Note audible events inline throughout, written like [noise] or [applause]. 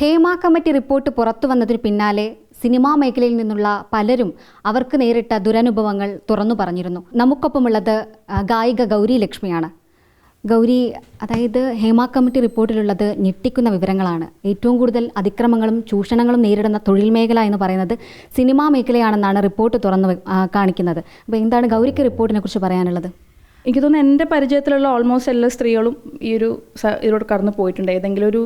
Hema committee report പുറത്തു വന്നതിന് പിന്നാലെ സിനിമാ മേഖലയിൽ നിന്നുള്ള പലരും അവർക്ക് നേരിട്ട ദുരനുഭവങ്ങൾ തുറന്നു പറഞ്ഞിരുന്നു. നമുക്കൊപ്പമുള്ളത് ഗായിക ഗൗരി ലക്ഷ്മിയാണ്. ഗൗരി അതായത് ഹേമ കമ്മിറ്റി റിപ്പോർട്ടിലുള്ളത് ഞെട്ടിക്കുന്ന വിവരങ്ങളാണ്. ഏറ്റവും കൂടുതൽ അതിക്രമങ്ങളും ചൂഷണങ്ങളും നേരിടുന്ന തൊഴിൽ മേഖല എന്ന് പറയുന്നത് സിനിമാ മേഖലയാണെന്നാണ് റിപ്പോർട്ട് തുറന്നു കാണിക്കുന്നത്. അപ്പോൾ എന്താണ് ഗൗരിക്ക് റിപ്പോർട്ടിനെ കുറിച്ച് പറയാനുള്ളത്? എനിക്ക് തോന്നുന്നു എന്റെ പരിചയത്തിലുള്ള ഓൾമോസ്റ്റ് എല്ലാ സ്ത്രീകളും ഈ ഒരു ഇതിലൂടെ കടന്നു പോയിട്ടുണ്ട്. ഏതെങ്കിലും ഒരു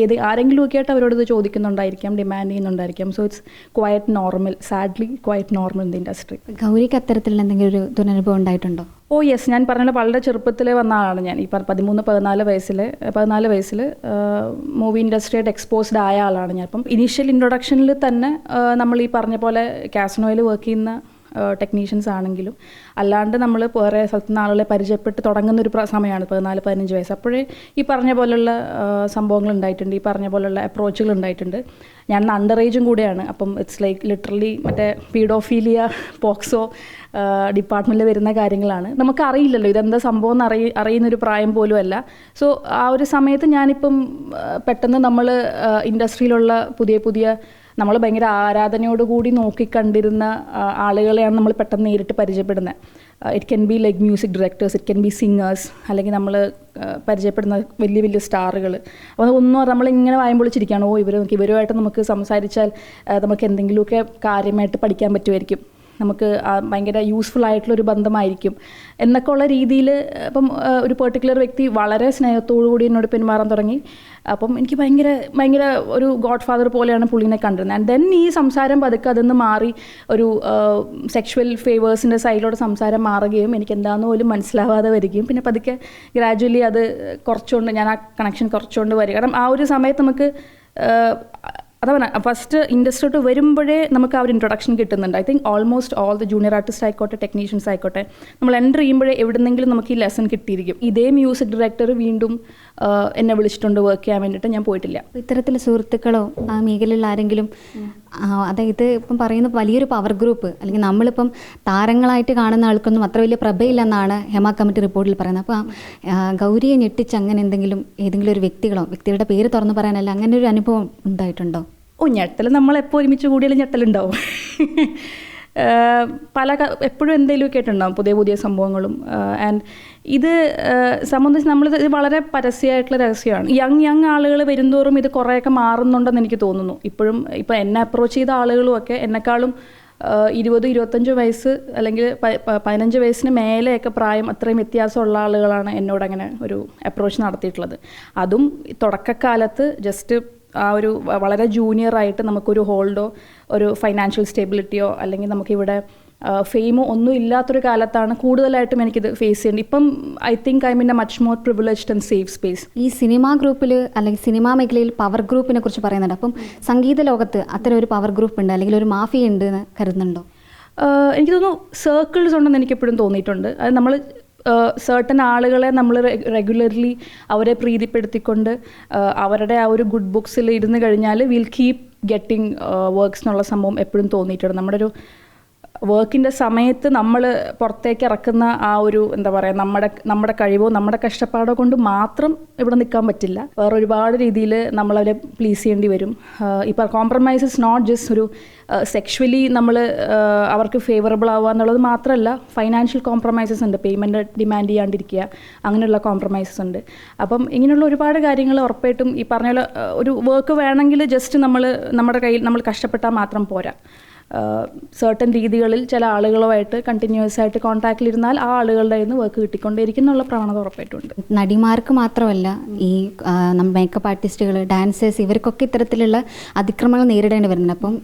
ഏത് ആരെങ്കിലും ഒക്കെ ആയിട്ട് അവരോട് ഇത് ചോദിക്കുന്നുണ്ടായിരിക്കാം demand ചെയ്യുന്നുണ്ടായിരിക്കാം. So it's quite normal sadly quite normal in the industry ഗൗരിക്ക് അത്തരത്തിലുള്ള എന്തെങ്കിലും ഒരു ദുരനുഭവം ഉണ്ടായിട്ടുണ്ടോ? ഓ യെസ് ഞാൻ പറഞ്ഞ വളരെ ചെറുപ്പത്തിലേ വന്ന ആളാണ് ഞാൻ. ഈ പതിമൂന്ന് പതിനാല് വയസ്സിൽ പതിനാല് വയസ്സിൽ മൂവി ഇൻഡസ്ട്രിയായിട്ട് എക്സ്പോസ്ഡ് ആയ ആളാണ് ഞാൻ. അപ്പം ഇനീഷ്യൽ ഇൻട്രൊഡക്ഷനിൽ തന്നെ നമ്മൾ ഈ പറഞ്ഞ പോലെ കാസിനോയിൽ വർക്ക് ചെയ്യുന്ന ടെക്നീഷ്യൻസ് ആണെങ്കിലും. അല്ലാണ്ട് നമ്മൾ വേറെ സ്ഥലത്തു നിന്ന് ആളുകളെ പരിചയപ്പെട്ട് തുടങ്ങുന്ന ഒരു സമയമാണ് പതിനാല് പതിനഞ്ച് വയസ്സ്. അപ്പോഴേ ഈ പറഞ്ഞ പോലുള്ള സംഭവങ്ങൾ ഉണ്ടായിട്ടുണ്ട്. ഈ പറഞ്ഞ പോലുള്ള അപ്രോച്ചുകൾ ഉണ്ടായിട്ടുണ്ട്. ഞാൻ അണ്ടർ ഏജും കൂടെയാണ്. അപ്പം ഇറ്റ്സ് ലൈക്ക് ലിറ്ററലി മറ്റേ പീഡോഫീലിയ പോക്സോ ഡിപ്പാർട്ട്മെന്റിൽ വരുന്ന കാര്യങ്ങളാണ്. നമുക്ക് അറിയില്ലല്ലോ ഇതെന്താ സംഭവം എന്ന് അറിയ അറിയുന്നൊരു പ്രായം പോലും അല്ല. സോ ആ ഒരു സമയത്ത് ഞാനിപ്പം പെട്ടെന്ന് നമ്മൾ ഇൻഡസ്ട്രിയിലുള്ള പുതിയ പുതിയ നമ്മൾ ഭയങ്കര ആരാധനയോടുകൂടി നോക്കിക്കണ്ടിരുന്ന കണ്ടിരുന്ന ആളുകളെയാണ് നമ്മൾ പെട്ടെന്ന് നേരിട്ട് പരിചയപ്പെടുന്നത് it can be like music directors it can be singers അല്ലെങ്കിൽ നമ്മൾ പരിചയപ്പെടുന്ന വലിയ വലിയ സ്റ്റാറുകൾ. അപ്പോൾ ഒന്നും നമ്മളിങ്ങനെ വായുമ്പൊളിച്ചിരിക്കുകയാണ് ഓ ഇവർ ഇവരുമായിട്ട് നമുക്ക് സംസാരിച്ചാൽ നമുക്ക് എന്തെങ്കിലുമൊക്കെ കാര്യമായിട്ട് പഠിക്കാൻ പറ്റുമായിരിക്കും. നമുക്ക് ഭയങ്കര യൂസ്ഫുൾ ആയിട്ടുള്ള ഒരു ബന്ധമായിരിക്കും. എന്നൊക്കെ ഉള്ള രീതിയിൽ ഇപ്പം ഒരു പെർട്ടിക്കുലർ വ്യക്തി വളരെ സ്നേഹത്തോടു കൂടി എന്നോട് പെരുമാറാൻ തുടങ്ങി. അപ്പം എനിക്ക് ഭയങ്കര ഭയങ്കര ഒരു ഗോഡ് ഫാദർ പോലെയാണ് പുള്ളിനെ കണ്ടിരുന്നത്. ആൻഡ് ദെൻ ഈ സംസാരം പതുക്കെ അതിൽ മാറി ഒരു സെക്ഷുവൽ ഫേവേഴ്സിന്റെ സൈഡിലോട്ട് സംസാരം മാറുകയും എനിക്ക് എന്താണെന്ന് പോലും മനസ്സിലാവാതെ വരികയും പിന്നെ പതുക്കെ ഗ്രാജുവലി അത് കുറച്ചുകൊണ്ട് ഞാൻ ആ കണക്ഷൻ കുറച്ചുകൊണ്ട് വരിക കാരണം ആ ഒരു സമയത്ത് നമുക്ക് അതാണ് ഫസ്റ്റ് ഇൻഡസ്ട്രിയോട്ട് വരുമ്പോഴേ നമുക്ക് ആ ഒരു ഇൻട്രൊഡക്ഷൻ കിട്ടുന്നുണ്ട്. I think almost all the junior artist ആയിക്കോട്ടെ ടെക്നീഷ്യൻസ് ആയിക്കോട്ടെ നമ്മൾ എന്റർ ചെയ്യുമ്പോഴേ എവിടെന്നെങ്കിലും നമുക്ക് ഈ ലെസൺ കിട്ടിയിരിക്കും. ഇതേ മ്യൂസിക് ഡയറക്ടർ വീണ്ടും എന്നെ വിളിച്ചിട്ടുണ്ട് വർക്ക് ചെയ്യാൻ വേണ്ടിയിട്ട്. ഞാൻ പോയിട്ടില്ല. ഇത്തരത്തിൽ സുഹൃത്തുക്കളോ ആ മേഖലയിൽ ആരെങ്കിലും അതായത് ഇപ്പം പറയുന്ന വലിയൊരു പവർ ഗ്രൂപ്പ് അല്ലെങ്കിൽ നമ്മളിപ്പം താരങ്ങളായിട്ട് കാണുന്ന ആൾക്കൊന്നും അത്ര വലിയ പ്രഭയില്ലെന്നാണ് ഹെമ കമ്മിറ്റി റിപ്പോർട്ടിൽ പറയുന്നത്. അപ്പോൾ ഗൗരിയെ ഞെട്ടിച്ച് അങ്ങനെ എന്തെങ്കിലും ഏതെങ്കിലും ഒരു വ്യക്തികളോ വ്യക്തികളുടെ പേര് തുറന്നു പറയാനല്ല അങ്ങനെ ഒരു അനുഭവം ഉണ്ടായിട്ടുണ്ടോ? ഓ ഞെട്ടൽ. നമ്മളെപ്പോൾ ഒരുമിച്ച് കൂടിയാലും ഞെട്ടലുണ്ടാവും. [laughs] പല എപ്പോഴും എന്തെങ്കിലുമൊക്കെ ആയിട്ടുണ്ടാവും പുതിയ പുതിയ സംഭവങ്ങളും. ആൻഡ് ഇത് സംബന്ധിച്ച് നമ്മൾ ഇത് വളരെ പരസ്യമായിട്ടുള്ള രഹസ്യമാണ്. യങ് യങ് ആളുകൾ വരുന്തോറും ഇത് കുറേയൊക്കെ മാറുന്നുണ്ടെന്ന് എനിക്ക് തോന്നുന്നു. ഇപ്പോഴും ഇപ്പോൾ എന്നെ അപ്രോച്ച് ചെയ്ത ആളുകളും ഒക്കെ എന്നെക്കാളും ഇരുപത് ഇരുപത്തഞ്ച് വയസ്സ് അല്ലെങ്കിൽ പതിനഞ്ച് വയസ്സിന് മേലെയൊക്കെ പ്രായം അത്രയും വ്യത്യാസമുള്ള ആളുകളാണ് എന്നോട് അങ്ങനെ ഒരു അപ്രോച്ച് നടത്തിയിട്ടുള്ളത്. അതും തുടക്കക്കാലത്ത് ജസ്റ്റ് ആ ഒരു വളരെ ജൂനിയർ ആയിട്ട് നമുക്കൊരു ഹോൾഡോ ഒരു ഫൈനാൻഷ്യൽ സ്റ്റെബിലിറ്റിയോ അല്ലെങ്കിൽ നമുക്കിവിടെ ഫെയിമോ ഒന്നും ഇല്ലാത്തൊരു കാലത്താണ് കൂടുതലായിട്ടും എനിക്കിത് ഫേസ് ചെയ്യേണ്ടത്. ഇപ്പം I think I mean a much more privileged and safe space ഈ സിനിമാ ഗ്രൂപ്പിൽ അല്ലെങ്കിൽ സിനിമാ മേഖലയിൽ പവർ ഗ്രൂപ്പിനെ കുറിച്ച് പറയുന്നുണ്ട്. അപ്പം സംഗീത ലോകത്ത് അത്തരം ഒരു പവർ ഗ്രൂപ്പ് ഉണ്ട് അല്ലെങ്കിൽ ഒരു മാഫിയ ഉണ്ട് എന്ന് കരുതുന്നുണ്ടോ എനിക്ക് തോന്നുന്നു സർക്കിൾസ് ഉണ്ടെന്ന് എനിക്ക് എപ്പോഴും തോന്നിയിട്ടുണ്ട്. അത് നമ്മൾ സർട്ടൻ ആളുകളെ നമ്മൾ റെഗുലർലി അവരെ പ്രീതിപ്പെടുത്തിക്കൊണ്ട് അവരുടെ ആ ഒരു ഗുഡ് ബുക്സിൽ ഇരുന്ന് കഴിഞ്ഞാൽ വിൽ കീപ് ഗെറ്റിംഗ് വർക്ക്സ് എന്നുള്ള സംഭവം എപ്പോഴും തോന്നിയിട്ടുണ്ട്. നമ്മുടെ ഒരു വർക്കിന്റെ സമയത്ത് നമ്മൾ പുറത്തേക്ക് ഇറക്കുന്ന ആ ഒരു എന്താ പറയുക നമ്മുടെ നമ്മുടെ കഴിവോ നമ്മുടെ കഷ്ടപ്പാടോ കൊണ്ട് മാത്രം ഇവിടെ നിൽക്കാൻ പറ്റില്ല. വേറെ ഒരുപാട് രീതിയിൽ നമ്മളവരെ പ്ലീസ് ചെയ്യേണ്ടി വരും. ഇപ്പോൾ കോംപ്രമൈസ് ഇസ് നോട്ട് ജസ്റ്റ് ഒരു സെക്ഷലി നമ്മൾ അവർക്ക് ഫേവറബിൾ ആവുക എന്നുള്ളത് മാത്രമല്ല ഫൈനാൻഷ്യൽ കോംപ്രമൈസസ് ഉണ്ട്. പേയ്മെന്റ് ഡിമാൻഡ് ചെയ്യാണ്ടിരിക്കുക അങ്ങനെയുള്ള കോംപ്രമൈസസ് ഉണ്ട്. അപ്പം ഇങ്ങനെയുള്ള ഒരുപാട് കാര്യങ്ങൾ ഉറപ്പായിട്ടും ഈ പറഞ്ഞ ഒരു വർക്ക് വേണമെങ്കിൽ ജസ്റ്റ് നമ്മൾ നമ്മുടെ കയ്യിൽ നമ്മൾ കഷ്ടപ്പെട്ടാൽ മാത്രം പോരാ. സർട്ടൻ രീതികളിൽ ചില ആളുകളുമായിട്ട് കണ്ടിന്യൂസ് ആയിട്ട് കോൺടാക്റ്റിലിരുന്നാൽ ആ ആളുകളുടെ നിന്ന് വർക്ക് കിട്ടിക്കൊണ്ടേയിരിക്കും എന്നുള്ള പ്രവണത ഉറപ്പായിട്ടുണ്ട്. നടിമാർക്ക് മാത്രമല്ല ഈ മേക്കപ്പ് ആർട്ടിസ്റ്റുകൾ ഡാൻസേഴ്സ് ഇവർക്കൊക്കെ ഇത്തരത്തിലുള്ള അതിക്രമങ്ങൾ നേരിടേണ്ടി വരുന്നുണ്ട്. അപ്പം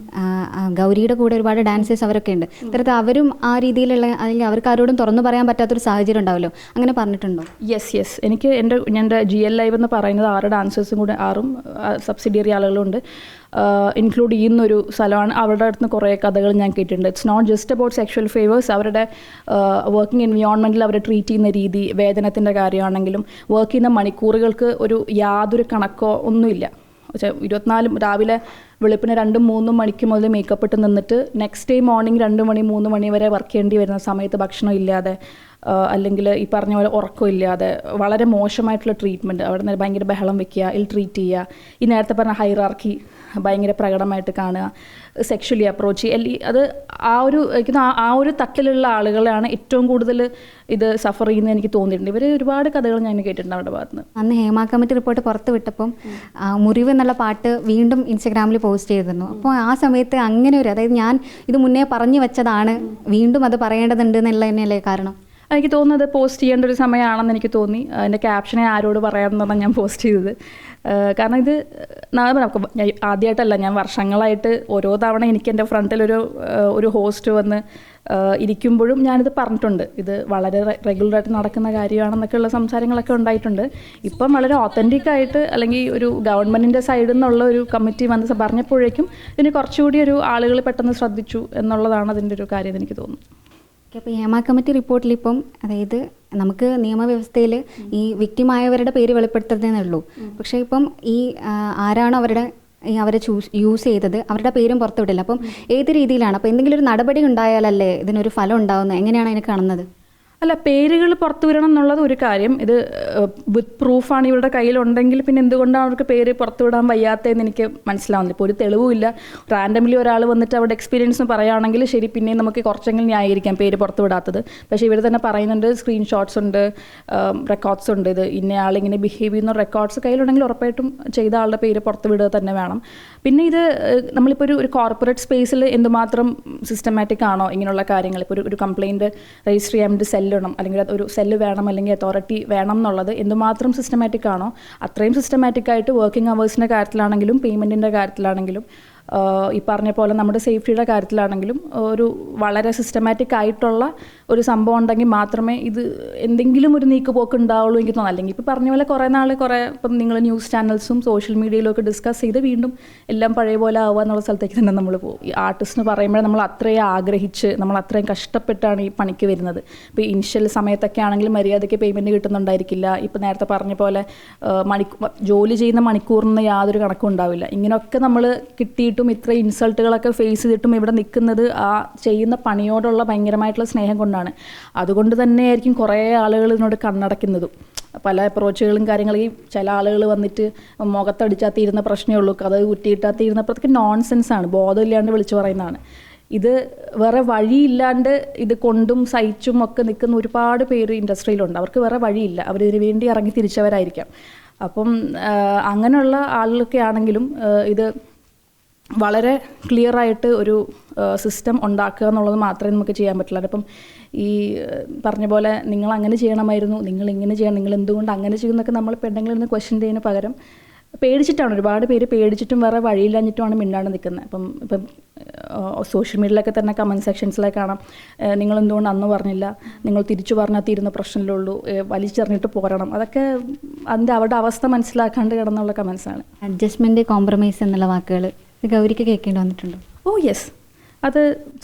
ഗൗരിയുടെ കൂടെ ഒരുപാട് ഡാൻസേഴ്സ് അവരൊക്കെ ഉണ്ട്. ഇത്തരത്തിൽ അവരും ആ രീതിയിലുള്ള അല്ലെങ്കിൽ അവർക്ക് ആരോടും തുറന്നു പറയാൻ പറ്റാത്തൊരു സാഹചര്യം ഉണ്ടാവുമല്ലോ അങ്ങനെ പറഞ്ഞിട്ടുണ്ടോ? യെസ് യെസ് എനിക്ക് എന്റെ എന്റെ ജി എൽ ലൈവ് എന്ന് പറയുന്നത് ആറ് ഡാൻസേഴ്സും കൂടെ ആറും സബ്സിഡിയറി ആളുകളുണ്ട് ഇൻക്ലൂഡ് ചെയ്യുന്നൊരു സ്ഥലമാണ്. അവരുടെ അടുത്ത് കുറേ കഥകൾ ഞാൻ കേട്ടിട്ടുണ്ട്. It's not just about sexual favours അവരുടെ വർക്കിംഗ് എൻവിയോൺമെന്റിൽ അവരെ ട്രീറ്റ് ചെയ്യുന്ന രീതി വേതനത്തിന്റെ കാര്യമാണെങ്കിലും വർക്ക് ചെയ്യുന്ന മണിക്കൂറുകൾക്ക് ഒരു യാതൊരു കണക്കോ ഒന്നുമില്ല. പക്ഷേ ഇരുപത്തിനാലും രാവിലെ വെളുപ്പിന് രണ്ടും മൂന്നും മണിക്ക് മുതൽ മേക്കപ്പ് ഇട്ട് നിന്നിട്ട് നെക്സ്റ്റ് ഡേ മോർണിംഗ് രണ്ട് മണി മൂന്ന് മണി വരെ വർക്ക് ചെയ്യേണ്ടി വരുന്ന സമയത്ത് ഭക്ഷണം ഇല്ലാതെ അല്ലെങ്കിൽ ഈ പറഞ്ഞ പോലെ ഉറക്കമില്ലാതെ വളരെ മോശമായിട്ടുള്ള ട്രീറ്റ്മെന്റ് അവിടെ നിന്ന് ഭയങ്കര ബഹളം വെക്കുക ഇൽ ട്രീറ്റ് ചെയ്യുക. ഈ നേരത്തെ പറഞ്ഞ ഹൈറാർക്കി ഭയങ്കര പ്രകടമായിട്ട് കാണുക സെക്ഷലി അപ്രോച്ച് അത് ആ ഒരു എനിക്ക് ആ- ഒരു തട്ടിലുള്ള ആളുകളാണ് ഏറ്റവും കൂടുതൽ ഇത് സഫർ ചെയ്യുന്നത് എനിക്ക് തോന്നിയിട്ടുണ്ട്. ഇവർ ഒരുപാട് കഥകൾ ഞാൻ കേട്ടിട്ടുണ്ട് അവരുടെ ഭാഗത്ത് നിന്ന്. അന്ന് ഹേമ കമ്മിറ്റി റിപ്പോർട്ട് പുറത്ത് വിട്ടപ്പം മുറിവ് എന്നുള്ള പാട്ട് വീണ്ടും ഇൻസ്റ്റഗ്രാമിൽ പോസ്റ്റ് ചെയ്തിരുന്നു. അപ്പോൾ ആ സമയത്ത് അങ്ങനെ ഒരു അതായത് ഞാൻ ഇത് മുന്നേ പറഞ്ഞു വെച്ചതാണ് വീണ്ടും അത് പറയേണ്ടതുണ്ട് എന്നുള്ള തന്നെയല്ലേ കാരണം? എനിക്ക് തോന്നുന്നത് പോസ്റ്റ് ചെയ്യേണ്ട ഒരു സമയമാണെന്ന് എനിക്ക് തോന്നി. എന്റെ ക്യാപ്ഷനെ ആരോട് പറയാമെന്നാണ് ഞാൻ പോസ്റ്റ് ചെയ്തത്. കാരണം ഇത് നമുക്ക് ആദ്യമായിട്ടല്ല ഞാൻ വർഷങ്ങളായിട്ട് ഓരോ തവണ എനിക്ക് എന്റെ ഫ്രണ്ടിലൊരു ഒരു ഹോസ്റ്റ് വന്ന് ഇരിക്കുമ്പോഴും ഞാനിത് പറഞ്ഞിട്ടുണ്ട്. ഇത് വളരെ റെഗുലറായിട്ട് നടക്കുന്ന കാര്യമാണെന്നൊക്കെയുള്ള സംസാരങ്ങളൊക്കെ ഉണ്ടായിട്ടുണ്ട്. ഇപ്പം വളരെ ഓത്തന്റിക് ആയിട്ട് അല്ലെങ്കിൽ ഒരു ഗവൺമെന്റിന്റെ സൈഡിൽ നിന്നുള്ള ഒരു കമ്മിറ്റി വന്ന് പറഞ്ഞപ്പോഴേക്കും ഇതിന് കുറച്ചുകൂടി ഒരു ആളുകൾ പെട്ടെന്ന് ശ്രദ്ധിച്ചു എന്നുള്ളതാണ് അതിന്റെ ഒരു കാര്യം എനിക്ക് തോന്നുന്നു. ഓക്കെ അപ്പോൾ ഹേമ കമ്മിറ്റി റിപ്പോർട്ടിൽ ഇപ്പം അതായത് നമുക്ക് നിയമവ്യവസ്ഥയിൽ ഈ വിക്റ്റിമായവരുടെ പേര് വെളിപ്പെടുത്തുന്നതേ ഉള്ളൂ. പക്ഷേ ഇപ്പം ഈ ആരാണ് അവരുടെ ഈ അവരെ ചൂസ് യൂസ് ചെയ്തത് അവരുടെ പേരും പുറത്തുവിടില്ല. അപ്പം ഏത് രീതിയിലാണ്? അപ്പോൾ എന്തെങ്കിലും ഒരു നടപടി ഉണ്ടായാലല്ലേ ഇതിനൊരു ഫലം ഉണ്ടാവുന്നത്? എങ്ങനെയാണ് അതിനെ കാണുന്നത്? അല്ല പേരുകൾ പുറത്തു വരണം എന്നുള്ളത് ഒരു കാര്യം. ഇത് വിത്ത് പ്രൂഫാണ് ഇവരുടെ കയ്യിലുണ്ടെങ്കിൽ പിന്നെ എന്തുകൊണ്ടാണ് അവർക്ക് പേര് പുറത്തുവിടാൻ വയ്യാത്തതെന്ന് എനിക്ക് മനസ്സിലാവുന്നില്ല. ഇപ്പോൾ ഒരു തെളിവുമില്ല. റാൻഡംലി ഒരാൾ വന്നിട്ട് അവരുടെ എക്സ്പീരിയൻസ് പറയുകയാണെങ്കിൽ ശരി പിന്നെ നമുക്ക് കുറച്ചെങ്കിലും ന്യായീകരിക്കാം പേര് പുറത്തുവിടാത്തത് പക്ഷേ ഇവർ തന്നെ പറയുന്നുണ്ട് സ്ക്രീൻഷോട്ട്സ് ഉണ്ട് റെക്കോർഡ്സ് ഉണ്ട്. ഇത് ഇന്ന ആളിങ്ങനെ ബിഹേവ് ചെയ്യുന്ന റെക്കോർഡ്സ് കയ്യിലുണ്ടെങ്കിൽ ഉറപ്പായിട്ടും ചെയ്ത ആളുടെ പേര് പുറത്ത് വിടുക തന്നെ വേണം. പിന്നെ ഇത് നമ്മളിപ്പോൾ ഒരു ഒരു കോർപ്പറേറ്റ് സ്പേസിൽ എന്തുമാത്രം സിസ്റ്റമാറ്റിക് ആണോ ഇങ്ങനെയുള്ള കാര്യങ്ങൾ? ഇപ്പോൾ ഒരു ഒരു കംപ്ലയിന്റ് രജിസ്റ്റർ ചെയ്യാൻ വേണ്ടി സെല്ല് ഇടണം അല്ലെങ്കിൽ ഒരു സെല്ല് വേണം അല്ലെങ്കിൽ അതോറിറ്റി വേണം എന്നുള്ളത് എന്തുമാത്രം സിസ്റ്റമാറ്റിക് ആണോ അത്രയും സിസ്റ്റമാറ്റിക് ആയിട്ട് വർക്കിംഗ് അവേഴ്സിന്റെ കാര്യത്തിലാണെങ്കിലും പേയ്മെന്റിന്റെ കാര്യത്തിലാണെങ്കിലും ഈ പറഞ്ഞ പോലെ നമ്മുടെ സേഫ്റ്റിയുടെ കാര്യത്തിലാണെങ്കിലും ഒരു വളരെ സിസ്റ്റമാറ്റിക് ആയിട്ടുള്ള ഒരു സംഭവം ഉണ്ടെങ്കിൽ മാത്രമേ ഇത് എന്തെങ്കിലും ഒരു നീക്കുപോക്ക് ഉണ്ടാവുള്ളൂ എനിക്ക് തോന്നുന്നു. അല്ലെങ്കിൽ ഇപ്പോൾ പറഞ്ഞ പോലെ കുറേ നാൾ കുറേ ഇപ്പം നിങ്ങൾ ന്യൂസ് ചാനൽസും സോഷ്യൽ മീഡിയയിലും ഒക്കെ ഡിസ്കസ് ചെയ്ത് വീണ്ടും എല്ലാം പഴയ പോലെ ആവുക എന്നുള്ള സ്ഥലത്തേക്ക് തന്നെ നമ്മൾ പോകും. ഈ ആർട്ടിസ്റ്റ് എന്ന് പറയുമ്പോൾ നമ്മൾ അത്രയും ആഗ്രഹിച്ച് നമ്മൾ അത്രയും കഷ്ടപ്പെട്ടാണ് ഈ പണിക്ക് വരുന്നത്. ഇപ്പോൾ ഇനിഷ്യൽ സമയത്തൊക്കെ ആണെങ്കിലും മര്യാദയ്ക്ക് പേയ്മെന്റ് കിട്ടുന്നുണ്ടായിരിക്കില്ല. ഇപ്പോൾ നേരത്തെ പറഞ്ഞ പോലെ മണിക്കൂർ ജോലി ചെയ്യുന്ന മണിക്കൂറിന് യാതൊരു കണക്കും ഉണ്ടാവില്ല. ഇങ്ങനെയൊക്കെ നമ്മൾ കിട്ടിയിട്ടും ഇത്ര ഇൻസൾട്ടുകളൊക്കെ ഫേസ് ചെയ്തിട്ടും ഇവിടെ നിൽക്കുന്നത് ആ ചെയ്യുന്ന പണിയോടുള്ള ഭയങ്കരമായിട്ടുള്ള സ്നേഹം കൊണ്ടാണ്. അതുകൊണ്ട് തന്നെയായിരിക്കും കുറേ ആളുകൾ ഇതിനോട് കണ്ണടയ്ക്കുന്നതും. പല അപ്രോച്ചുകളും കാര്യങ്ങളും. ഈ ചില ആളുകൾ വന്നിട്ട് മുഖത്തടിച്ചാൽ തീരുന്ന പ്രശ്നമേ ഉള്ളൂ. കഥ കുറ്റിയിട്ടാൽ തീരുന്നപ്പോഴത്തേക്ക് അതൊക്കെ നോൺസെൻസ് ആണ്. ബോധമില്ലാണ്ട് വിളിച്ചു പറയുന്നതാണ്. ഇത് വേറെ വഴിയില്ലാണ്ട് ഇത് കൊണ്ടും സഹിച്ചും ഒക്കെ നിൽക്കുന്ന ഒരുപാട് പേര് ഇൻഡസ്ട്രിയിലുണ്ട്. അവർക്ക് വേറെ വഴിയില്ല. അവരിതിനു വേണ്ടി ഇറങ്ങി തിരിച്ചവരായിരിക്കാം. അപ്പം അങ്ങനെയുള്ള ആളുകളൊക്കെ ആണെങ്കിലും ഇത് വളരെ ക്ലിയർ ആയിട്ട് ഒരു സിസ്റ്റം ഉണ്ടാക്കുക എന്നുള്ളത് മാത്രമേ നമുക്ക് ചെയ്യാൻ പറ്റുള്ളൂ. അപ്പം ഈ പറഞ്ഞ പോലെ നിങ്ങൾ അങ്ങനെ ചെയ്യണമായിരുന്നു നിങ്ങൾ ഇങ്ങനെ ചെയ്യണം നിങ്ങൾ എന്തുകൊണ്ട് അങ്ങനെ ചെയ്യുന്നൊക്കെ നമ്മൾ പെണ്ണുങ്ങളിൽ നിന്ന് ക്വസ്റ്റ്യൻ ചെയ്യുന്ന പകരം പേടിച്ചിട്ടാണ്. ഒരുപാട് പേര് പേടിച്ചിട്ടും വേറെ വഴിയില്ലാഞ്ഞിട്ടുമാണ് മിണ്ടാണ്ട് നിൽക്കുന്നത്. അപ്പം ഇപ്പം സോഷ്യൽ മീഡിയയിലൊക്കെ തന്നെ കമന്റ് സെക്ഷൻസിലൊക്കെ കാണാം. നിങ്ങൾ എന്തുകൊണ്ട് അന്ന് പറഞ്ഞില്ല? നിങ്ങൾ തിരിച്ചു പറഞ്ഞാൽ തീരുന്ന പ്രശ്നമല്ലേ ഉള്ളൂ? ഏഹ് വലിച്ചെറിഞ്ഞിട്ട് പോരണം. അതൊക്കെ അതിന്റെ അവരുടെ അവസ്ഥ മനസ്സിലാക്കാണ്ട് കിടന്നുള്ള കമൻസാണ് അഡ്ജസ്റ്റ്മെന്റ് കോംപ്രമൈസ് എന്നുള്ള വാക്കുകൾ ഗൗരിക്ക് കേൾക്കേണ്ടി വന്നിട്ടുണ്ടോ. ഓ യെസ് അത്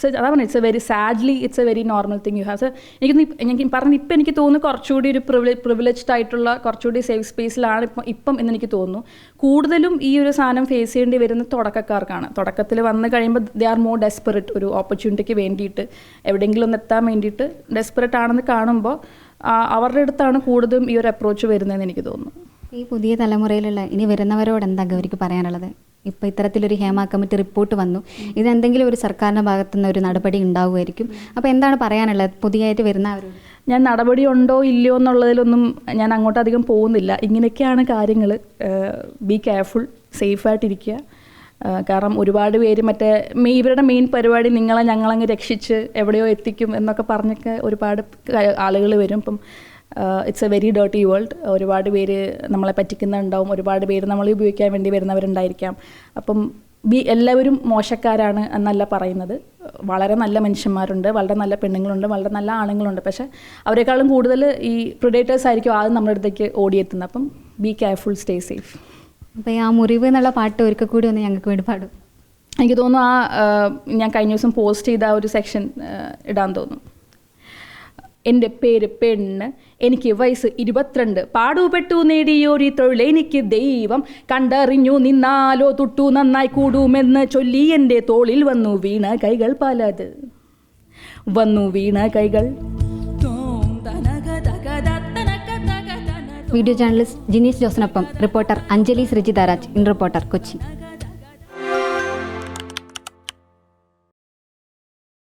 അതാ പറഞ്ഞത് it's a very sadly it's a very normal thing you have എനിക്ക് എനിക്ക് പറഞ്ഞ ഇപ്പം എനിക്ക് തോന്നുന്നു കുറച്ചുകൂടി ഒരു പ്രിവിലേജ് പ്രിവിലേജ്ഡ് ആയിട്ടുള്ള കുറച്ചുകൂടി സേഫ് സ്പേസിലാണ് ഇപ്പം ഇപ്പം എന്ന് എനിക്ക് തോന്നുന്നു. കൂടുതലും ഈ ഒരു സാധനം ഫേസ് ചെയ്യേണ്ടി വരുന്ന തുടക്കക്കാർക്കാണ്. തുടക്കത്തിൽ വന്ന് കഴിയുമ്പോൾ ദേ ആർ മോർ ഡെസ്പെറേറ്റ് ഒരു ഓപ്പർച്യൂണിറ്റിക്ക് വേണ്ടിയിട്ട് എവിടെയെങ്കിലും ഒന്ന് എത്താൻ വേണ്ടിയിട്ട് ഡെസ്പെറേറ്റ് ആണെന്ന് കാണുമ്പോൾ അവരുടെ അടുത്താണ് കൂടുതലും ഈ ഒരു അപ്രോച്ച് വരുന്നതെന്ന് എനിക്ക് തോന്നുന്നു. ഈ പുതിയ തലമുറയിലുള്ള ഇനി വരുന്നവരോട് എന്താ ഗൗരിക്ക് പറയാനുള്ളത്? ഇപ്പോൾ ഇത്തരത്തിലൊരു ഹേമ കമ്മിറ്റി റിപ്പോർട്ട് വന്നു. ഇതെന്തെങ്കിലും ഒരു സർക്കാരിന്റെ ഭാഗത്തു നിന്ന് ഒരു നടപടി ഉണ്ടാവുമായിരിക്കും. അപ്പോൾ എന്താണ് പറയാനുള്ളത്? പുതിയതായിട്ട് അവർ ഞാൻ നടപടി ഉണ്ടോ ഇല്ലയോ എന്നുള്ളതിലൊന്നും ഞാൻ അങ്ങോട്ട് അധികം പോകുന്നില്ല. ഇങ്ങനെയൊക്കെയാണ് കാര്യങ്ങൾ ബി കെയർഫുൾ സേഫായിട്ടിരിക്കുക കാരണം ഒരുപാട് പേര് മറ്റേ ഇവരുടെ മെയിൻ പരിപാടി നിങ്ങളെ ഞങ്ങളങ്ങ് രക്ഷിച്ച് എവിടെയോ എത്തിക്കും എന്നൊക്കെ പറഞ്ഞൊക്കെ ഒരുപാട് ആളുകൾ വരും. ഇപ്പം it's a very dirty world ഒരുപാട് പേര് നമ്മളെ പറ്റിക്കുന്നുണ്ടാവും. ഒരുപാട് പേര് നമ്മൾ ഉപയോഗിക്കാൻ വേണ്ടി വരുന്നവരുണ്ടായിരിക്കാം. അപ്പം ബി എല്ലാവരും മോശക്കാരാണ് എന്നല്ല പറയുന്നത്. വളരെ നല്ല മനുഷ്യന്മാരുണ്ട് വളരെ നല്ല പെണ്ണുങ്ങളുണ്ട് വളരെ നല്ല ആണുങ്ങളുണ്ട്. പക്ഷേ അവരെക്കാളും കൂടുതൽ ഈ പ്രിഡേറ്റേഴ്സ് ആയിരിക്കും ആദ്യം നമ്മുടെ അടുത്തേക്ക് ഓടിയെത്തുന്നത്. അപ്പം ബി കെയർഫുൾ സ്റ്റേ സേഫ് അപ്പോൾ ആ മുറിവ് എന്നുള്ള പാട്ട് ഒരിക്കൽ കൂടി ഒന്ന് ഞങ്ങൾക്ക് വേണ്ടി പാടും. എനിക്ക് തോന്നുന്നു ആ ആ, ഞാൻ കഴിഞ്ഞ ദിവസം പോസ്റ്റ് ചെയ്ത ആ ഒരു സെക്ഷൻ ഇടാൻ തോന്നുന്നു. എന്റെ പേര് പെണ്ണ്. എനിക്ക് വയസ്സ് ഇരുപത്തിരണ്ട്. പാടുപെട്ടു നേടിയോരി തൊഴിലെനിക്ക് ദൈവം കണ്ടറിഞ്ഞു. നിന്നാലോ തൊട്ടു നന്നായി കൂടുമെന്ന് ചൊല്ലി എന്റെ തോളിൽ വന്നു വീണ കൈകൾ പലത്. വന്നു വീണ കൈകൾ. Video journalist Jineesh ജോസിനൊപ്പം reporter Anjali Sreejidaraj in reporter Kochi.